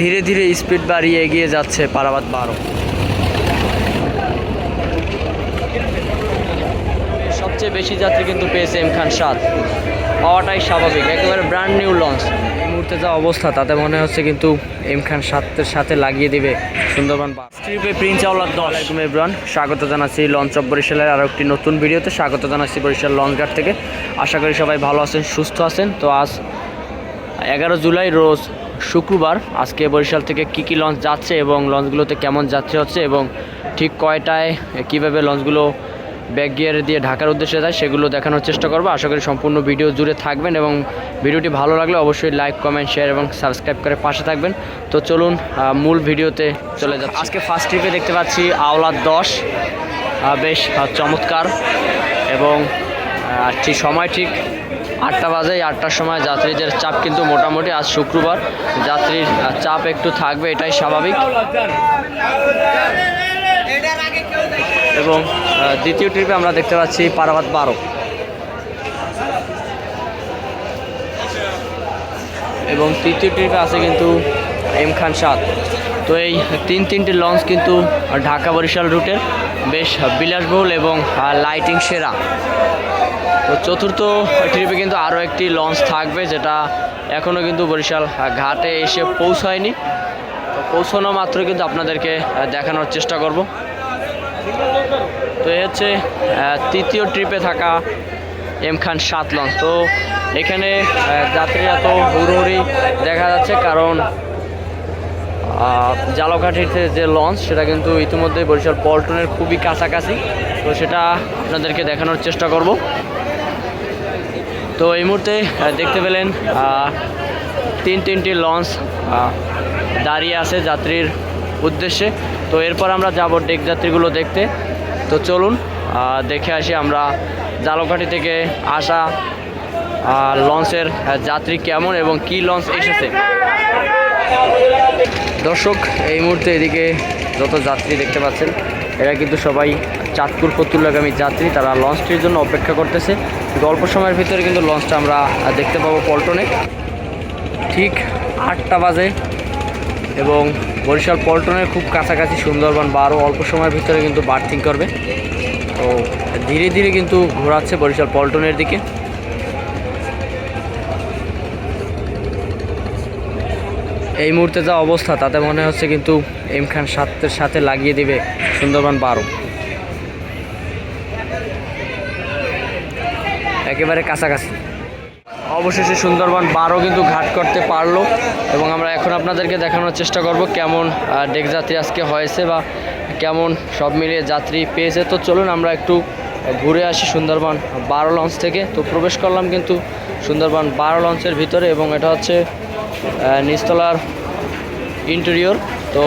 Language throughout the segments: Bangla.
ধীরে ধীরে স্পিড বাড়িয়ে এগিয়ে যাচ্ছে পারাবাদ বারো। সবচেয়ে বেশি যাত্রী কিন্তু পেয়েছে এম খান সাত। পাওয়াটাই স্বাভাবিক একেবারে ব্র্যান্ড নিউ লঞ্চ এই মুহূর্তে যা অবস্থা তাতে মনে হচ্ছে কিন্তু এম খান সাতের সাথে লাগিয়ে দিবে সুন্দরবন বাস ট্রিপে প্রিন্স আউলার দশ। এব্রান স্বাগত জানাচ্ছি লঞ্চ অফ বরিশালের আরও একটি নতুন ভিডিওতে। স্বাগত জানাচ্ছি বরিশাল লঞ্চ ঘাট থেকে। আশা করি সবাই ভালো আছেন সুস্থ আছেন। তো আজ এগারো জুলাই রোজ শুক্রবার আজকে বরিশাল থেকে কি কি লঞ্চ যাচ্ছে এবং লঞ্চগুলোতে কেমন যাত্রী হচ্ছে এবং ঠিক কয়টায় কীভাবে লঞ্চগুলো ব্যাক গিয়ারে দিয়ে ঢাকার উদ্দেশ্যে যায় সেগুলো দেখানোর চেষ্টা করব। আশা করি সম্পূর্ণ ভিডিও জুড়ে থাকবেন এবং ভিডিওটি ভালো লাগলে অবশ্যই লাইক, কমেন্ট শেয়ার এবং সাবস্ক্রাইব করে পাশে থাকবেন। তো চলুন মূল ভিডিওতে চলে যাচ্ছে। আজকে ফার্স্ট ট্রিপে দেখতে পাচ্ছি আওলাদ দশ। বেশ চমৎকার এবং ঠিক সময় ঠিক আটটা বাজে আটটার সময় যাত্রীদের চাপ কিন্তু মোটামুটি আজ শুক্রবার। যাত্রীর চাপ একটু থাকবে, এটাই স্বাভাবিক। এবং দ্বিতীয় ট্রিপে আমরা দেখতে পাচ্ছি পারাবাদ বারো। এবং তৃতীয় ট্রিপে আছে কিন্তু এম খান সাত। তো এই তিন তিনটি লঞ্চ কিন্তু ঢাকা বরিশাল রুটের। বেশ বিলাসবহুল এবং লাইটিং সেরা। তো চতুর্থ ট্রিপে কিন্তু আরও একটি লঞ্চ থাকবে, যেটা এখনও কিন্তু বরিশাল ঘাটে এসে পৌঁছায়নি। পৌঁছানো মাত্র কিন্তু আপনাদেরকে দেখানোর চেষ্টা করব। তো এ হচ্ছে তৃতীয় ট্রিপে থাকা এম খান সাত লঞ্চ তো এখানে যাত্রীরা তো হুড়হুড়ি দেখা যাচ্ছে কারণ জালকাঠিতে যে লঞ্চ সেটা কিন্তু ইতিমধ্যে বরিশাল পল্টনের খুবই কাছাকাছি। তো সেটা আপনাদেরকে দেখানোর চেষ্টা করব। তো এই মুহূর্তে দেখতে পেলেন তিন তিনটি লঞ্চ দাঁড়িয়ে আছে যাত্রীর উদ্দেশ্যে। তো এরপর আমরা যাব ডেক যাত্রীগুলো দেখতে। তো চলুন দেখে আসি আমরা জালকাঠি থেকে আসা লঞ্চের যাত্রী কেমন এবং কি লঞ্চ এসেছে। দর্শক, এই মুহূর্তে এদিকে যত যাত্রী দেখতে পাচ্ছেন এরা কিন্তু সবাই চাঁদপুর ফতুল্লাগামী যাত্রী, তারা লঞ্চটির জন্য অপেক্ষা করতেছে। অল্প সময়ের ভিতরে কিন্তু লঞ্চটা আমরা দেখতে পাবো পল্টনে। ঠিক আটটা বাজে এবং বরিশাল পল্টনের খুব কাছাকাছি সুন্দরবন বা আরও অল্প সময়ের ভিতরে কিন্তু বার্থিং করবে। তো ধীরে ধীরে কিন্তু ঘোরাচ্ছে বরিশাল পল্টনের দিকে। এই মুহূর্তে যা অবস্থা, তাতে মনে হচ্ছে কিন্তু এম খান সাতের সাথে লাগিয়ে দিবে সুন্দরবন বারো। একেবারে কাছাকাছি। অবশেষে সুন্দরবন বারো কিন্তু ঘাট করতে পারল এবং আমরা এখন আপনাদেরকে দেখানোর চেষ্টা করব কেমন ডেক যাত্রী আজকে হয়েছে বা কেমন সব মিলিয়ে যাত্রী পেয়েছে। তো চলুন আমরা একটু ঘুরে আসি সুন্দরবন বারো লঞ্চ থেকে। তো প্রবেশ করলাম কিন্তু সুন্দরবন বারো লঞ্চের ভিতরে এবং এটা হচ্ছে নিচতলার ইন্টেরিয়র তো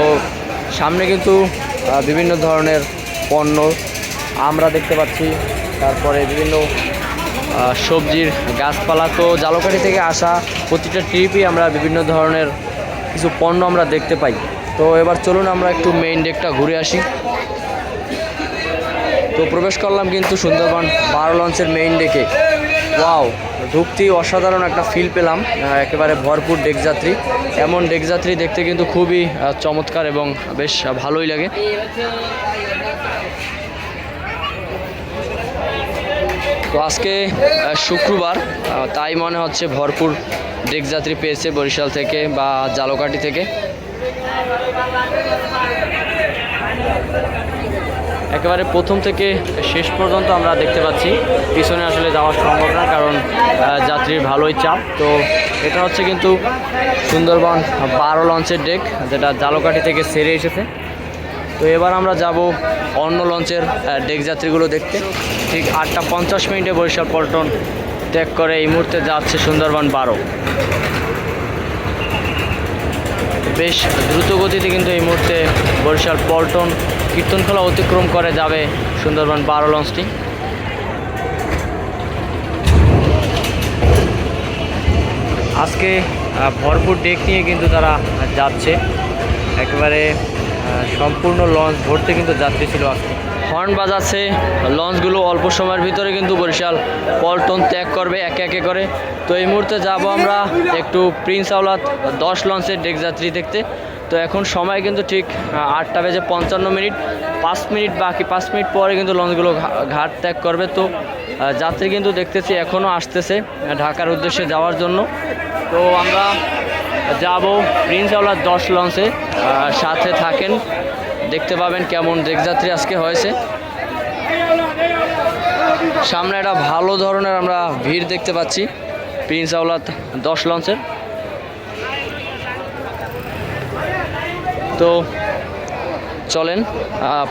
সামনে কিন্তু বিভিন্ন ধরনের পণ্য আমরা দেখতে পাচ্ছি। তারপরে বিভিন্ন সবজির গাছপালা তো জালকাঠি থেকে আসা প্রতিটা ট্রিপই আমরা বিভিন্ন ধরনের কিছু পণ্য আমরা দেখতে পাই। তো এবার চলুন আমরা একটু মেইন ডেকটা ঘুরে আসি। তো প্রবেশ করলাম কিন্তু সুন্দরবন বারো লঞ্চের মেইন ডেকে ওয়াও ঢুকতেই অসাধারণ একটা ফিল পেলাম একেবারে ভরপুর ডেক যাত্রী। এমন ডেক যাত্রী দেখতে কিন্তু খুবই চমৎকার এবং বেশ ভালোই লাগে। তো আজকে শুক্রবার তাই মনে হচ্ছে ভরপুর ডেক যাত্রী পেয়েছে বরিশাল থেকে বা জালকাঠি থেকে। একেবারে প্রথম থেকে শেষ পর্যন্ত আমরা দেখতে পাচ্ছি। পিছনে আসলে যাওয়া সম্ভব না, কারণ যাত্রীর ভালোই চাপ। তো এটা হচ্ছে কিন্তু সুন্দরবন বারো লঞ্চের ডেক যেটা জালকাঠি থেকে সেরে এসেছে। তো এবার আমরা যাব অন্য লঞ্চের ডেক যাত্রীগুলো দেখতে। ঠিক আটটা পঞ্চাশ মিনিটে বরিশাল পল্টন ত্যাগ করে এই মুহূর্তে যাচ্ছে সুন্দরবন বারো। বেশ দ্রুত গতিতে কিন্তু এই মুহূর্তে বরিশাল পল্টন কীর্তনখোলা অতিক্রম করে যাবে সুন্দরবন বারো লঞ্চটি। আজকে ভরপুর ডেক নিয়ে কিন্তু তারা যাচ্ছে। একেবারে সম্পূর্ণ লঞ্চ ভর্তি কিন্তু যাত্রী ছিল আজকে। হর্ন বাজাচ্ছে, লঞ্চগুলো অল্প সময়ের ভিতরে কিন্তু বরিশাল পল্টন ত্যাগ করবে একে একে করে। তো এই মুহূর্তে যাব আমরা একটু প্রিন্স আওলাদ দশ লঞ্চের ডেক যাত্রী দেখতে। তো এখন সময় কিন্তু ঠিক আটটা বেজে পঞ্চান্ন মিনিট। পাঁচ মিনিট বাকি, পাঁচ মিনিট পরে কিন্তু লঞ্চগুলো ঘাট ত্যাগ করবে। তো যাত্রী কিন্তু দেখতেছি এখনও আসতেছে ঢাকার উদ্দেশ্যে যাওয়ার জন্য। তো আমরা যাব প্রিন্স আওলাদ দশ লঞ্চে সাথে থাকেন। দেখতে পাবেন কেমন যাত্রী আজকে হয়েছে। সামনে একটা ভালো ধরনের আমরা ভিড় দেখতে পাচ্ছি প্রিন্স আওলাদ দশ লঞ্চের। চলেন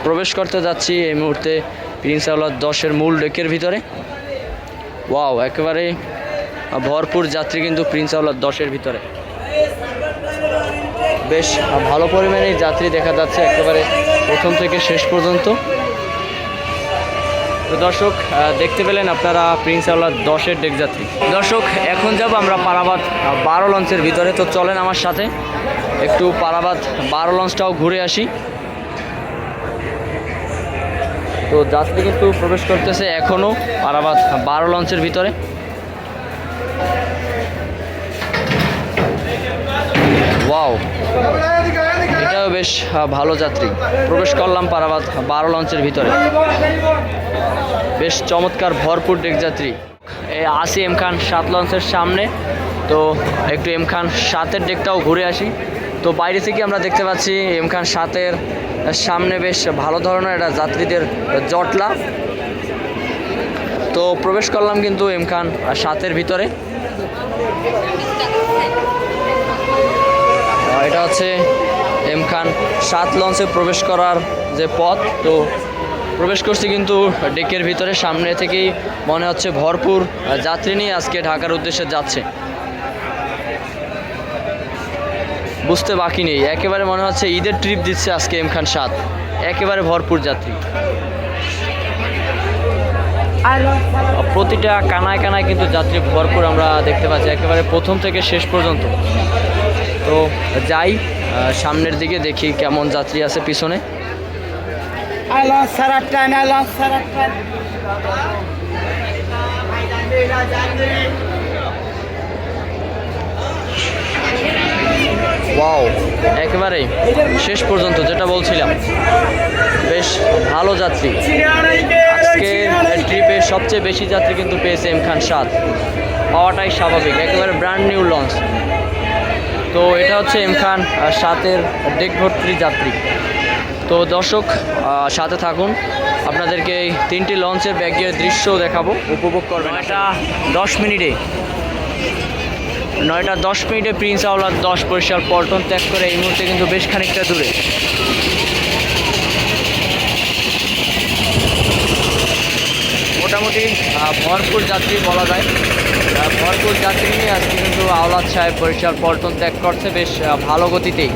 প্রবেশ করতে যাচ্ছি এই মুহূর্তে প্রিন্স আওলাদ দশের মূল ডেকের ভিতরে। ওয়াও, একেবারে ভরপুর যাত্রী কিন্তু প্রিন্স আওলাদ দশের ভিতরে। বেশ ভালো পরিমাণে যাত্রী দেখা যাচ্ছে একেবারে প্রথম থেকে শেষ পর্যন্ত। তো দর্শক দেখতে পেলেন আপনারা প্রিন্স আওলাদ দশের ডেক যাত্রী। দর্শক, এখন যাব আমরা পারাবাদ বারো লঞ্চের ভিতরে। তো চলেন আমার সাথে। একটু পারাবাদ বারো লঞ্চটাও ঘুরে আসি। তো যাত্রী কিন্তু প্রবেশ করতেছে এখনও পারাবাদ বারো লঞ্চের ভিতরে। ওয়াও, এটাও বেশ ভালো যাত্রী। প্রবেশ করলাম পারাবাদ বারো লঞ্চের ভিতরে। বেশ চমৎকার, ভরপুর ডেক যাত্রী। আসি এম খান সাত লঞ্চের সামনে। তো একটু এম খান সাতের ডেকটাও ঘুরে আসি। তো বাইরে থেকে আমরা দেখতে পাচ্ছি এম খান সাতের সামনে বেশ ভালো ধরনের একটা যাত্রীদের জটলা। তো প্রবেশ করলাম কিন্তু এম খান সাতের ভিতরে। এটা হচ্ছে এম খান সাত লঞ্চে প্রবেশ করার যে পথ। তো প্রবেশ করছি কিন্তু ডেকের ভিতরে। সামনে থেকেই মনে হচ্ছে ভরপুর যাত্রী নিয়ে আজকে ঢাকার উদ্দেশ্যে যাচ্ছে। বুঝতে বাকি নেই। একেবারে মনে হচ্ছে ঈদের ট্রিপ দিচ্ছে আজকে এম খান সাত একেবারে ভরপুর যাত্রী। প্রতিটা কানায় কানায় কিন্তু যাত্রী ভরপুর আমরা দেখতে পাচ্ছি। একেবারে প্রথম থেকে শেষ পর্যন্ত। তো যাই সামনের দিকে দেখি কেমন যাত্রী আছে পিছনে। I ওয়াও একেবারে শেষ পর্যন্ত যেটা বলছিলাম, বেশ ভালো যাত্রী। আজকে ট্রিপে সবচেয়ে বেশি যাত্রী কিন্তু পেয়েছে এম খান সাত পাওয়াটাই স্বাভাবিক, একেবারে ব্র্যান্ড নিউ লঞ্চ তো এটা হচ্ছে এম খান সাতের ডেক যাত্রী। তো দর্শক সাথে থাকুন। আপনাদেরকে এই তিনটি লঞ্চের ব্যাগের দৃশ্যও দেখাবো। উপভোগ করবেন। এটা দশ মিনিটে। নয়টা দশ মিনিটে প্রিন্স আওলাদ দশ পরিষ্কার পল্টন ত্যাগ করে এই মুহূর্তে কিন্তু বেশ খানিকটা দূরে। মোটামুটি ভরপুর যাত্রী বলা যায়। ভরপুর যাত্রী নিয়ে আজকে কিন্তু আওলাদ সাহেব পরিষ্কার পল্টন ত্যাগ করছে বেশ ভালো গতিতেই।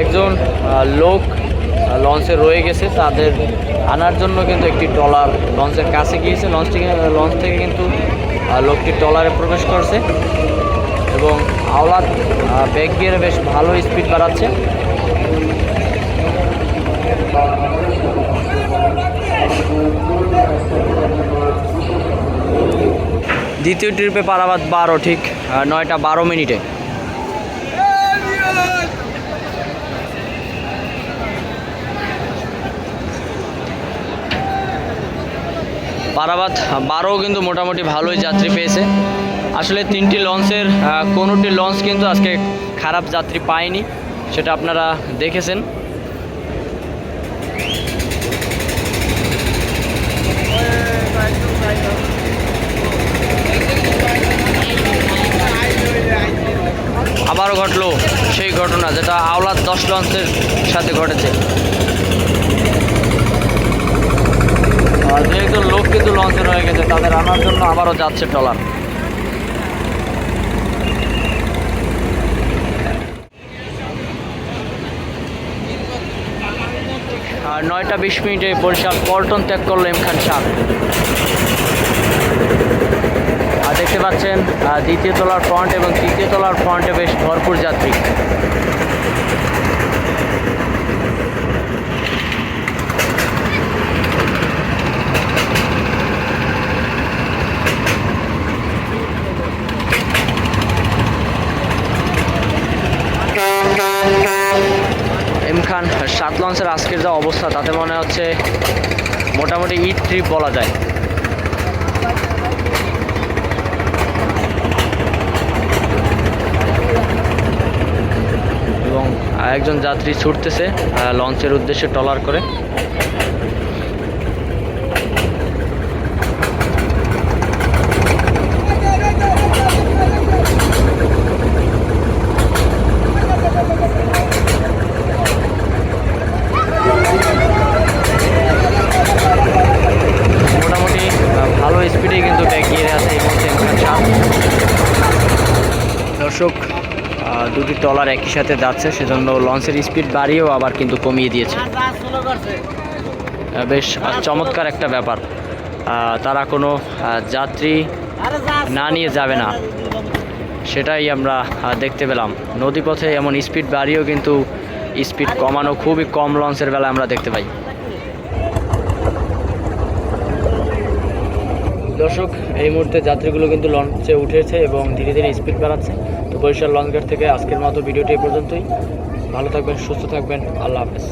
একজন লোক লঞ্চে রয়ে গেছে। তাদের আনার জন্য কিন্তু একটি ট্রলার লঞ্চের কাছে গিয়েছে। লঞ্চ থেকে লঞ্চ থেকে কিন্তু লোকটি ট্রলারে প্রবেশ করছে। এবং আওলাদ আহ, ব্যাগ গিয়ে বেশ ভালো স্পিড বাড়াচ্ছে। দ্বিতীয় ট্রিপে পারাবাদ বারো ঠিক নয়টা বারো মিনিটে। পারাবাদ বারো কিন্তু মোটামুটি ভালোই যাত্রী পেয়েছে। আসলে তিনটি লঞ্চের কোনোটি লঞ্চ কিন্তু আজকে খারাপ যাত্রী পায়নি, সেটা আপনারা দেখেছেন। আবারও ঘটলো সেই ঘটনা, যেটা আওলাদ দশ লঞ্চের সাথে ঘটেছে। দু লোক কিন্তু লঞ্চে রয়ে গেছে, তাদের আনার জন্য আবারও যাচ্ছে ট্রলার। নয়টা বিশ মিনিটে বরিশাল পল্টন ত্যাগ করল এম খান শাহ। আর দেখতে পাচ্ছেন দ্বিতীয় তলার ফ্রন্ট এবং তৃতীয় তলার ফ্রন্টে বেশ ভরপুর যাত্রী এম খান লঞ্চের আজকের যা অবস্থা, তাতে মনে হচ্ছে মোটামুটি ঈদ ট্রিপ বলা যায়। এবং একজন যাত্রী ছুটতেছে লঞ্চের উদ্দেশ্যে টলার করে মোটামুটি আহ, ভালো স্পিডে কিন্তু এগিয়ে আছে এই মুহূর্তে এমখান শাহ দর্শক দুটি ট্রলার একই সাথে যাচ্ছে, সেজন্য লঞ্চের স্পিড বাড়িয়েও আবার কিন্তু কমিয়ে দিয়েছে। বেশ চমৎকার একটা ব্যাপার। তারা কোনো যাত্রী না নিয়ে যাবে না। সেটাই আমরা দেখতে পেলাম। নদীপথে এমন স্পিড বাড়িয়েও কিন্তু স্পিড কমানো খুবই কম লঞ্চের বেলা আমরা দেখতে পাই। দর্শক, এই মুহূর্তে যাত্রীগুলো কিন্তু লঞ্চে উঠেছে এবং ধীরে ধীরে স্পিড বাড়াচ্ছে। বরিশাল লঞ্চঘাট থেকে আজকের মতো ভিডিওটি এ পর্যন্তই। ভালো থাকবেন সুস্থ থাকবেন। আল্লাহ হাফেজ।